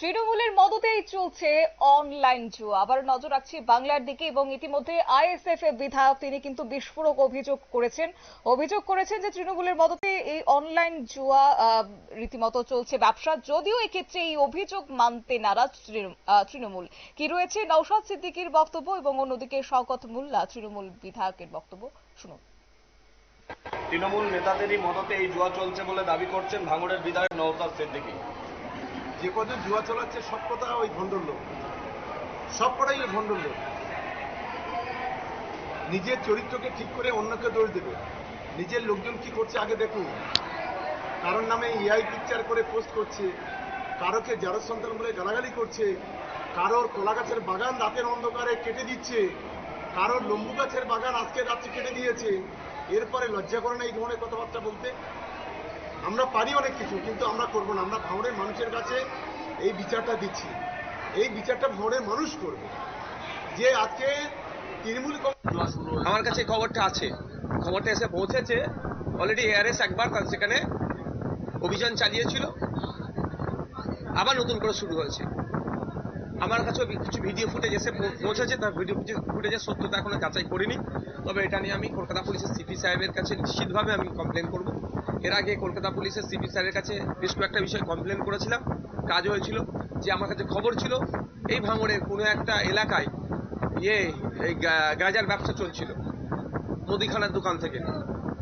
তৃণমূলের মদতেই চলছে অনলাইন জুয়া। আবার নজর রাখছি বাংলার দিকে এবং ইতিমধ্যে আইএসএফ এর বিধায়ক তিনি কিন্তু বিস্ফোরক অভিযোগ করেছেন। অভিযোগ করেছেন যে তৃণমূলের মদতে এই অনলাইন জুয়া রীতিমতো চলছে ব্যবসা। যদিও এক্ষেত্রে এই অভিযোগ মানতে নারাজ তৃণমূল। কি রয়েছে? নৌশাদ সিদ্দিকীর বক্তব্য এবং অন্যদিকে শওকত মোল্লা, তৃণমূল বিধায়কের বক্তব্য। শুনুন। তৃণমূল নেতাদেরই মদতে এই জুয়া চলছে বলে দাবি করছেন ভাঙড়ের বিধায়ক নওতার সিদ্দিকী। যে কজন জুয়া চালাচ্ছে, সব কথা ওই ভণ্ডর লোক। সব কটাই ওই ভণ্ডর লোক। নিজের চরিত্রকে ঠিক করে অন্যকে দোষ দেবে। নিজের লোকজন কি করছে আগে দেখুন। কারোর নামে ইআই পিকচার করে পোস্ট করছে, কারোকে জারদ সন্তান বলে গালাগালি করছে, কারোর কলা গাছের বাগান রাতের অন্ধকারে কেটে দিচ্ছে, কারোর লম্বু গাছের বাগান আজকে রাত্রে কেটে দিয়েছে। এরপরে লজ্জা করে না এই ধরনের কথাবার্তা বলতে? আমরা পারি অনেক কিছু, কিন্তু আমরা করব না। আমরা ভাঙড়ের মানুষের কাছে এই বিচারটা দিচ্ছি। এই বিচারটা ভাঙড়ের মানুষ করবে। যে আজকে তৃণমূল আমার কাছে খবরটা আছে। খবরটা এসে পৌঁছেছে। অলরেডি এআরএস একবার তার সেখানে অভিযান চালিয়েছিল। আবার নতুন করে শুরু হয়েছে। আমার কাছেও বি- কিছু ভিডিও ফুটেজ এসে পৌঁছেছে, তার ভিডিও ফুটেজের সত্যতা এখনও যাচাই করিনি। তবে এটা নিয়ে আমি কলকাতা পুলিশের সিপি সাহেবের কাছে নিশ্চিতভাবে আমি কমপ্লেন করব। এর আগে কলকাতা পুলিশের সিপি স্যারের কাছে বেশ কয়েকটা বিষয়ে কমপ্লেন করেছিলাম। কাজ হয়েছিল যে আমার কাছে খবর ছিল, এই ভাঙড়ের কোনো একটা এলাকায় ইয়ে এই গাঁজার ব্যবসা চলছিল। মুদিখানার দোকান থেকে।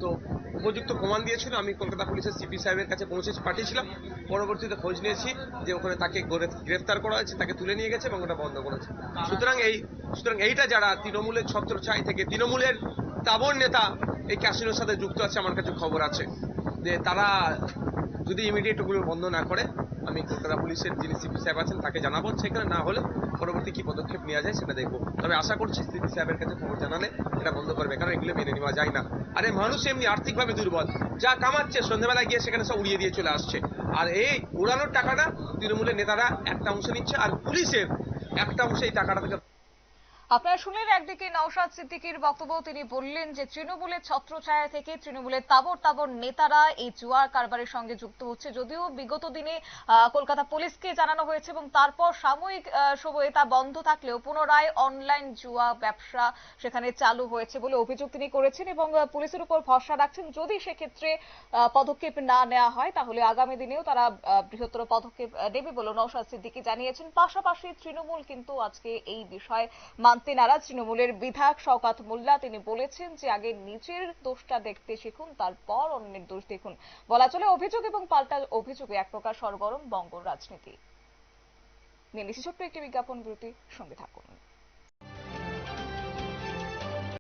তো উপযুক্ত প্রমাণ দিয়েছিল। আমি কলকাতা পুলিশের সিপি সাহেবের কাছে পৌঁছে পাঠিয়েছিলাম। পরবর্তীতে খোঁজ নিয়েছি যে ওখানে তাকে গ্রে- গ্রেফতার করা হয়েছে, তাকে তুলে নিয়ে গেছে এবং ওটা বন্ধ করেছে সুতরাং এই, সুতরাং এইটা যারা তৃণমূলের ছত্র ছাই থেকে তৃণমূলের তাবর নেতা এই ক্যাসিনোর সাথে যুক্ত আছে, আমার কাছে খবর আছে। যে তারা যদি ইমিডিয়েট ওগুলো বন্ধ না করে আমি কলকাতা পুলিশের যিনি সিপি সাহেব আছেন, তাকে জানাব সেখানে, না হলে পরবর্তী কি পদক্ষেপ নেওয়া যায় সেটা দেখব। তবে আশা করছি সিপি সাহেবের কাছে খবর জানালে এটা বন্ধ করবে, কারণ এগুলো মেনে নেওয়া যায় না। আরে মানুষ এমনি আর্থিকভাবে দুর্বল। যা কামাচ্ছে সন্ধ্যাবেলায় গিয়ে সেখানে সব উড়িয়ে দিয়ে চলে আসছে। আর এই উড়ানোর টাকাটা তৃণমূলের নেতারা একটা অংশ নিচ্ছে, আর পুলিশের একটা অংশ এই টাকাটা থেকে আপনারা শুনলেন একদিকে নওশাদ সিদ্দিকীর বক্তব্য, তিনি বললেন যে তৃণমূলের ছত্রছায়া থেকে তৃণমূলের তাবর তাবর নেতারা এই জুয়া কারবারের সঙ্গে যুক্ত হচ্ছে। যদিও বিগত দিনে কলকাতা পুলিশকে জানানো হয়েছে এবং তারপর সাময়িক সময়ে তা বন্ধ থাকলেও পুনরায় অনলাইন জুয়া ব্যবসা সেখানে চালু হয়েছে বলে অভিযোগ তিনি করেছেন এবং পুলিশের উপর ভরসা রাখছেন। যদি সেক্ষেত্রে পদক্ষেপ না নেওয়া হয়, তাহলে আগামী দিনেও তারা বৃহত্তর পদক্ষেপ নেবে বলে নওশাদ সিদ্দিকী জানিয়েছেন। পাশাপাশি তৃণমূল কিন্তু আজকে এই বিষয়ে মানতে নারাজ তৃণমূলের বিধায়ক শওকাত মোল্লা। তিনি বলেছেন যে, আগে নিজের দোষটা দেখতে শিখুন, তারপর অন্যের দোষ দেখুন। বলা চলে অভিযোগ এবং পাল্টা অভিযোগে এক প্রকার সরগরম বঙ্গ রাজনীতি নিয়ে নিচ্ছি ছোট্ট একটি বিজ্ঞাপন বিরতি সঙ্গে থাকুন।